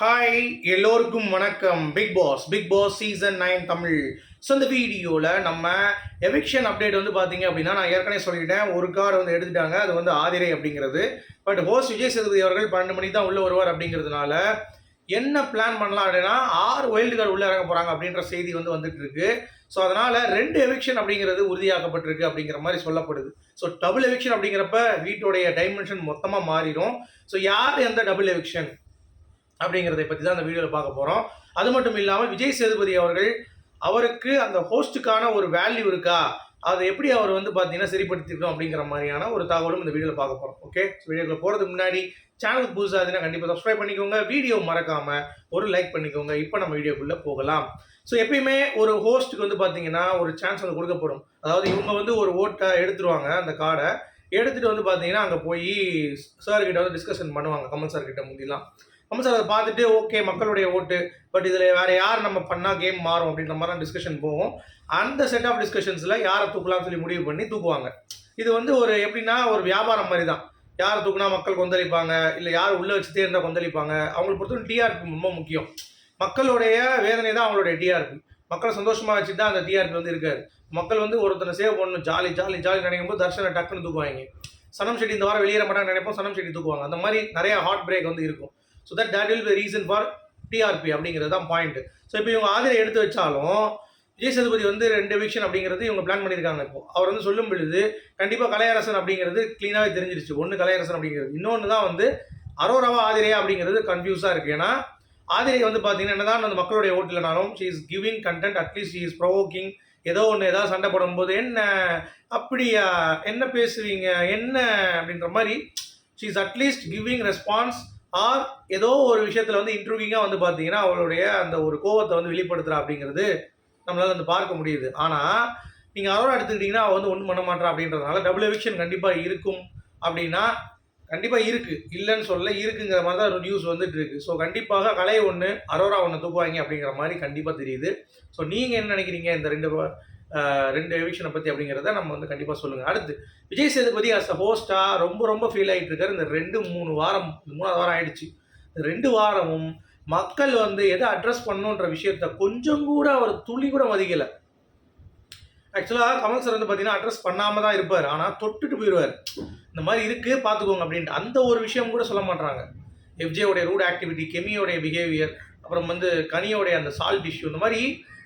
Hi எல்லோருக்கும் வணக்கம். Big Boss Big Boss season nine Tamil. So இந்த வீடியோவில் நம்ம எவிக்ஷன் அப்டேட் வந்து பார்த்தீங்க அப்படின்னா நான் ஏற்கனவே சொல்லிட்டேன். ஒரு கார் வந்து எடுத்துட்டாங்க. அது வந்து ஆதிரை அப்படிங்கிறது. பட் ஹோஸ் விஜய் சேதுபதி அவர்கள் பன்னெண்டு மணிக்கு தான் உள்ளே வருவார் அப்படிங்கிறதுனால என்ன பிளான் பண்ணலாம் அப்படின்னா ஆறு வைல்டு கார்டு உள்ளே இறங்க போகிறாங்க அப்படின்ற செய்தி வந்து வந்துட்டு இருக்கு. ஸோ அதனால் ரெண்டு எவிக்ஷன் அப்படிங்கிறது உறுதியாக்கப்பட்டிருக்கு அப்படிங்கிற மாதிரி சொல்லப்படுது. ஸோ டபுள் எவிக்ஷன் அப்படிங்கிறப்ப வீட்டுடைய டைமென்ஷன் மொத்தமாக மாறிடும். ஸோ யார் எந்த டபுள் எவிக்ஷன் அப்படிங்கிறத பற்றி தான் அந்த வீடியோவில் பார்க்க போகிறோம் அது மட்டும் இல்லாமல் விஜய் சேதுபதி அவர்கள் அவருக்கு அந்த ஹோஸ்ட்டுக்கான ஒரு வேல்யூ இருக்கா? அதை எப்படி அவர் வந்து பார்த்தீங்கன்னா சரிப்படுத்திருக்கோம் அப்படிங்கிற மாதிரியான ஒரு தகவலும் இந்த வீடியோவில் பார்க்க போகிறோம் ஓகே வீடியோக்குள்ள போகிறதுக்கு முன்னாடி சேனலுக்கு புதுசாக இருந்தால் கண்டிப்பாக சப்ஸ்கிரைப் பண்ணிக்கோங்க. வீடியோ மறக்காமல் ஒரு லைக் பண்ணிக்கோங்க. இப்போ நம்ம வீடியோக்குள்ளே போகலாம். ஸோ எப்பயுமே ஒரு ஹோஸ்ட்டுக்கு வந்து பார்த்தீங்கன்னா ஒரு சான்ஸ் வந்து கொடுக்கப்படும். அதாவது இவங்க வந்து ஒரு ஓட்டை எடுத்துருவாங்க அந்த கார்டை. எடுத்துகிட்டு வந்து பார்த்தீங்கன்னா அங்கே போய் சார்கிட்ட வந்து டிஸ்கஷன் பண்ணுவாங்க. கமல் சார்கிட்ட முந்திலாம். கமல் சார் அதை பார்த்துட்டு ஓகே மக்களுடைய ஓட்டு பட் இதில் வேறு யார் நம்ம பண்ணால் கேம் மாறும் அப்படின்ற மாதிரி டிஸ்கஷன் போகும். அந்த செட் ஆஃப் டிஸ்கஷன்ஸில் யாரை தூக்கலாம்னு சொல்லி முடிவு பண்ணி தூக்குவாங்க. இது வந்து ஒரு எப்படின்னா ஒரு வியாபாரம் மாதிரி தான். யார் தூக்குனா மக்கள் கொந்தளிப்பாங்க இல்லை யார் உள்ளே வச்சுட்டே இருந்தால் கொந்தளிப்பாங்க அவங்களை பொறுத்தவரை டிஆர்பி ரொம்ப முக்கியம். மக்களுடைய வேதனை தான் அவங்களுடைய டிஆர்பி மக்களை சந்தோஷமாக வச்சுட்டு தான் அந்த டிஆர்பி வந்து இருக்காது மக்கள் வந்து ஒருத்தனை சேவ் பண்ணணும் ஜாலி ஜாலி ஜாலி நினைக்கும் போது தர்ஷனை டக்குன்னு தூக்குவாங்க. சனம் செடி இந்த வாரம் வெளியேற மாட்டாங்க நினைப்போம் சனம் செடி தூக்குவாங்க. அந்த மாதிரி நிறைய ஹார்ட் பிரேக் வந்து இருக்கும். So that that will be reason for TRP அப்படிங்கிறது தான் பாயிண்ட் ஸோ இப்போ இவங்க ஆதிரை எடுத்து வச்சாலும் விஜய் சதுபதி வந்து ரெண்டு விக்ஷன் அப்படிங்கிறது இவங்க பிளான் பண்ணியிருக்காங்க இப்போ. அவர் வந்து சொல்லும் பொழுது கண்டிப்பாக கலையரசன் அப்படிங்கிறது க்ளீனாகவே தெரிஞ்சிருச்சு. ஒன்று கலையரசன் அப்படிங்கிறது. இன்னொன்று தான் வந்து அரோராவா ஆதிரையா அப்படிங்கிறது கன்ஃபியூஸாக இருக்குது ஏன்னா ஆதிரை வந்து பார்த்தீங்கன்னா என்னதான் அந்த மக்களுடைய ஓட்டில்னாலும் she is giving content at least she is provoking ஏதோ ஒன்று ஏதாவது சண்டை போடும்போது என்ன அப்படியா என்ன பேசுவீங்க என்ன அப்படின்ற மாதிரி she is at least giving response or ஏதோ ஒரு விஷயத்தில் வந்து இன்ட்ரூவிங்காக வந்து பார்த்தீங்கன்னா அவளுடைய அந்த ஒரு கோவத்தை வந்து வெளிப்படுத்துகிறா அப்படிங்கிறது நம்மளால் வந்து பார்க்க முடியுது. ஆனால் நீங்கள் அரோரா எடுத்துக்கிட்டிங்கன்னா அவள் வந்து ஒன்றும் பண்ண மாட்டா அப்படின்றதுனால டபுள் எவிக்ஷன் கண்டிப்பாக இருக்கும் அப்படின்னா கண்டிப்பாக இருக்குது இல்லைன்னு சொல்ல இருக்குங்கிற மாதிரி தான் ஒரு நியூஸ் வந்துட்டு இருக்குது ஸோ கண்டிப்பாக கலை ஒன்று அரோரா ஒன்று தூக்குவாங்க அப்படிங்கிற மாதிரி கண்டிப்பாக தெரியுது. ஸோ நீங்கள் என்ன நினைக்கிறீங்க? இந்த ரெண்டு ரெண்டு எவிக்ஷனை பற்றி அப்படிங்கிறத நம்ம வந்து கண்டிப்பாக சொல்லுங்கள் அடுத்து விஜய் சேதுபதி அஸ் அ ஹோஸ்ட்டாக ரொம்ப ரொம்ப ஃபீல் ஆகிட்டு இருக்காரு. இந்த ரெண்டு மூணு வாரம் மூணாவது வாரம் ஆயிடுச்சு. இந்த ரெண்டு வாரமும் மக்கள் வந்து எதை அட்ரஸ் பண்ணணுன்ற விஷயத்த கொஞ்சம் கூட அவர் துளி கூட மதிக்கலை. ஆக்சுவலாக கமல் சார் வந்து பார்த்தீங்கன்னா அட்ரஸ் பண்ணாமல் தான் இருப்பார். ஆனால் தொட்டுட்டு போயிடுவார் இந்த மாதிரி இருக்குது பார்த்துக்கோங்க அப்படின்ட்டு. அந்த ஒரு விஷயம் கூட சொல்ல மாட்டாங்க எஃப்ஜேவுடைய ரூட் ஆக்டிவிட்டி கெமியோடைய பிஹேவியர் அப்புறம் வந்து கனியோடைய அந்த சால்ட் இஷ்யூ இந்த மாதிரி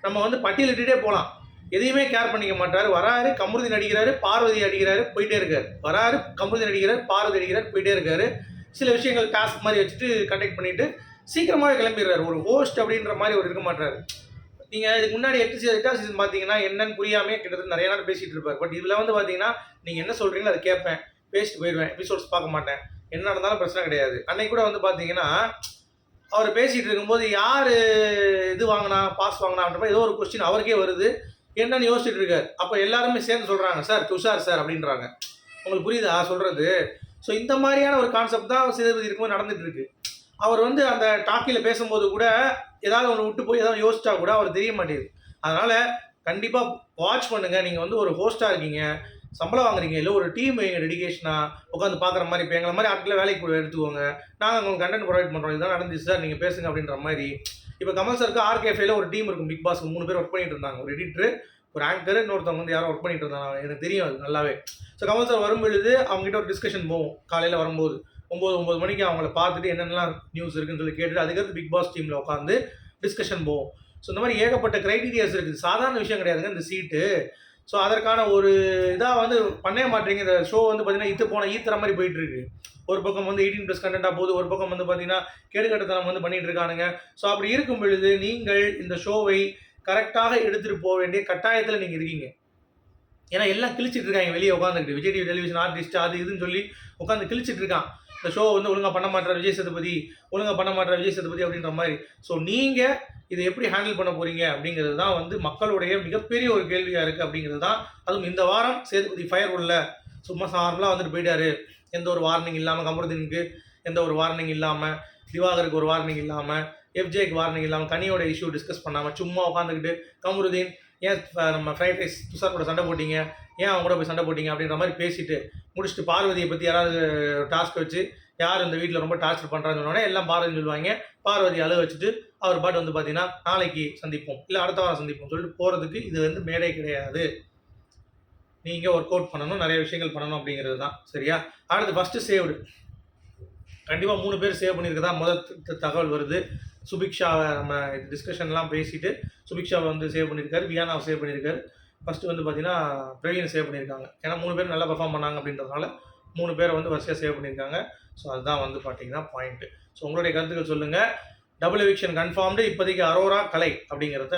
நம்ம வந்து பட்டியலிட்டுட்டே போகலாம் எதையுமே கேர் பண்ணிக்க மாட்டார். வராரு கமருதி நடிக்கிறாரு பார்வதி அடிக்கிறாரு போயிட்டே இருக்காரு. வராரு கமருதி நடிக்கிறார் பார்வதி அடிக்கிறார் போயிட்டே இருக்காரு. சில விஷயங்கள் டாஸ்க் மாதிரி வச்சுட்டு கண்டக்ட் பண்ணிட்டு சீக்கிரமாகவே கிளம்பிடுறாரு. ஒரு ஹோஸ்ட் அப்படின்ற மாதிரி ஒரு இருக்க மாட்டார் நீங்கள் இதுக்கு முன்னாடி எட்டு சீசன் எட்டாவது சீசன் பார்த்தீங்கன்னா என்னன்னு புரியாமல் கிட்டத்தட்ட நிறைய நேரம் பேசிட்டு இருப்பார். பட் இதில் வந்து பார்த்தீங்கன்னா நீங்கள் என்ன சொல்கிறீங்களோ அதை கேட்பேன். பேசிட்டு போயிடுவேன். எபிசோட்ஸ் பார்க்க மாட்டேன். என்ன நடந்தாலும் பிரச்சனை கிடையாது. அன்னைக்கு கூட வந்து பார்த்தீங்கன்னா அவர் பேசிகிட்டு இருக்கும்போது யார் இது வாங்கினா பாஸ் வாங்கினா அப்படின்ற மாதிரி ஏதோ ஒரு கொஸ்டின் அவருக்கே வருது. என்னன்னு யோசிச்சுட்டு இருக்காரு. அப்போ எல்லாருமே சேர்ந்து சொல்கிறாங்க சார் துஷார் சார் அப்படின்றாங்க. உங்களுக்கு புரியுதா? சொல்கிறது ஸோ இந்த மாதிரியான ஒரு கான்செப்ட் தான் சேதுபதி இருக்கும்போது நடந்துட்டு இருக்கு. அவர் வந்து அந்த டாக்கியில் பேசும்போது கூட ஏதாவது ஒன்று விட்டு போய் ஏதாவது யோசிச்சா கூட அவர் தெரிய மாட்டேங்குது. அதனால் கண்டிப்பாக வாட்ச் பண்ணுங்கள் நீங்கள் வந்து ஒரு ஹோஸ்ட்டாக இருக்கீங்க. சம்பளம் வாங்குறீங்க இல்லை ஒரு டீம் டெடிகேஷனாக உட்காந்து பார்க்குற மாதிரி இப்போ எங்களை மாதிரி ஆட்களை வேலைக்கு எடுத்துக்கோங்க. நாங்கள் உங்களுக்கு கண்டென்ட் ப்ரொவைட் பண்ணுறோம் இதான் நடந்துச்சு சார் நீங்கள் பேசுங்க அப்படின்ற மாதிரி. இப்போ கமல் சருக்கு ஆர்கேஃபேல ஒரு டீம் இருக்கும் பிக் பாஸ் மூணு பேர் ஒர்க் பண்ணிட்டு இருந்தாங்க. ஒரு எடிட்டர் ஒரு ஆங்கர் இன்னொருத்தவங்க வந்து யாரும் ஒர்க் பண்ணிட்டு இருந்தாங்க. எனக்கு தெரியும் அது நல்லாவே. ஸோ கமல் சார் வரும்பொழுது அவங்ககிட்ட ஒரு டிஸ்கஷன் போகும் காலையில் வரும்போது ஒம்பது ஒம்பது மணிக்கு அவங்கள பார்த்துட்டு என்னென்னலாம் நியூஸ் இருக்குன்னு சொல்லி கேட்டுட்டு அதுக்கடுத்து பிக் பாஸ் டீமில் உட்காந்து டிஸ்கஷன் போகும் ஸோ இந்த மாதிரி ஏகப்பட்ட க்ரைட்டீரியாஸ் இருக்குது சாதாரண விஷயம் கிடையாதுங்க இந்த சீட்டு ஸோ அதற்கான ஒரு இதாக வந்து பண்ணவே மாட்டேங்குது இந்த ஷோ வந்து பார்த்தீங்கன்னா இத்து போன ஈத்துற மாதிரி போயிட்டு இருக்கு ஒரு பக்கம் வந்து எயிட்டீன் ப்ளஸ் கண்டென்ட்டாக போகுது ஒரு பக்கம் வந்து பார்த்தீங்கன்னா கேடுகட்டத்தனம் வந்து பண்ணிகிட்டு இருக்கானுங்க. ஸோ அப்படி இருக்கும் பொழுது நீங்கள் இந்த ஷோவை கரெக்டாக எடுத்துகிட்டு போக வேண்டிய கட்டாயத்தில் நீங்கள் இருக்கீங்க. ஏன்னா எல்லாம் கிழிச்சிட்டு இருக்காங்க. வெளியே உட்காந்துக்கிட்டு விஜய் டிவி டெலிவிஷன் ஆர்டிஸ்ட் அது இதுன்னு சொல்லி உட்காந்து கிழிச்சிட்டு இருக்கான். இந்த ஷோ வந்து ஒழுங்காக பண்ண மாட்டார் விஜய் சேதுபதி ஒழுங்காக பண்ண மாட்டார் விஜய் சதுபதி அப்படின்ற மாதிரி. ஸோ நீங்கள் இதை எப்படி ஹேண்டில் பண்ண போறீங்க அப்படிங்கிறது தான் வந்து மக்களுடைய மிகப்பெரிய ஒரு கேள்வியாக இருக்குது அப்படிங்கிறது தான் அதுவும் இந்த வாரம் சேதுபதி ஃபயர் உள்ள. சும்மா நார்மலாக வந்துட்டு போயிட்டாரு. எந்த ஒரு வார்னிங் இல்லாமல் கமருதீனுக்கு எந்த ஒரு வார்னிங் இல்லாமல் திவாகருக்கு ஒரு வார்னிங் இல்லாமல் எஃப்ஜேக்கு வார்னிங் இல்லாமல் கனியோட இஷ்யூ டிஸ்கஸ் பண்ணாமல் சும்மா உட்காந்துக்கிட்டு கமருதீன் ஏன் நம்ம ஃப்ரைட் ரைஸ் துஷார் கூட சண்டை போட்டீங்க? ஏன் அவங்க கூட போய் சண்டை போட்டீங்க? அப்படின்ற மாதிரி பேசிட்டு முடிச்சுட்டு பார்வதியை பற்றி யாராவது டாஸ்க் வச்சு யார் இந்த வீட்டில் ரொம்ப டார்ச்சர் பண்ணுறான்னு சொன்னோடனே எல்லாம் பார்வதி சொல்லுவாங்க. பார்வதி அழுக வச்சுட்டு அவர் பாட்டு வந்து பார்த்தீங்கன்னா நாளைக்கு சந்திப்போம். இல்லை அடுத்த வாரம் சந்திப்போம் சொல்லிட்டு போகிறதுக்கு இது வந்து மேடை கிடையாது. நீங்கள் ஒர்க் அவுட் பண்ணணும் நிறைய விஷயங்கள் பண்ணணும் அப்படிங்கிறது தான். சரியா? அடுத்து ஃபஸ்ட்டு சேவ்டு கண்டிப்பாக மூணு பேர் சேவ் பண்ணியிருக்கதா? முதல் தகவல் வருது. சுபிக்ஷாவை நம்ம டிஸ்கஷன்லாம் பேசிட்டு சுபிக்ஷாவை வந்து சேவ் பண்ணியிருக்காரு வியானாவை சேவ் பண்ணியிருக்காரு. ஃபஸ்ட்டு வந்து பார்த்தீங்கன்னா பிரவீனை சேவ் பண்ணியிருக்காங்க. ஏன்னா மூணு பேர் நல்லா பெர்ஃபார்ம் பண்ணாங்க அப்படின்றதுனால மூணு பேரை வந்து வரிசையாக சேவ் பண்ணியிருக்காங்க. ஸோ அதுதான் வந்து பார்த்தீங்கன்னா பாயிண்ட்டு ஸோ உங்களுடைய கருத்துக்கள் சொல்லுங்கள் டபுள் எவிக்ஷன் கன்ஃபார்ம்டு இப்போதைக்கு அரோரா கலை அப்படிங்கிறத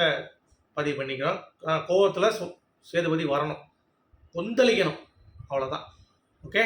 பதிவு பண்ணிக்கிறோம். கோவத்தில் சேதுபதி வரணும். கொந்தளிக்கணும். அவ்வளோதான் ஓகே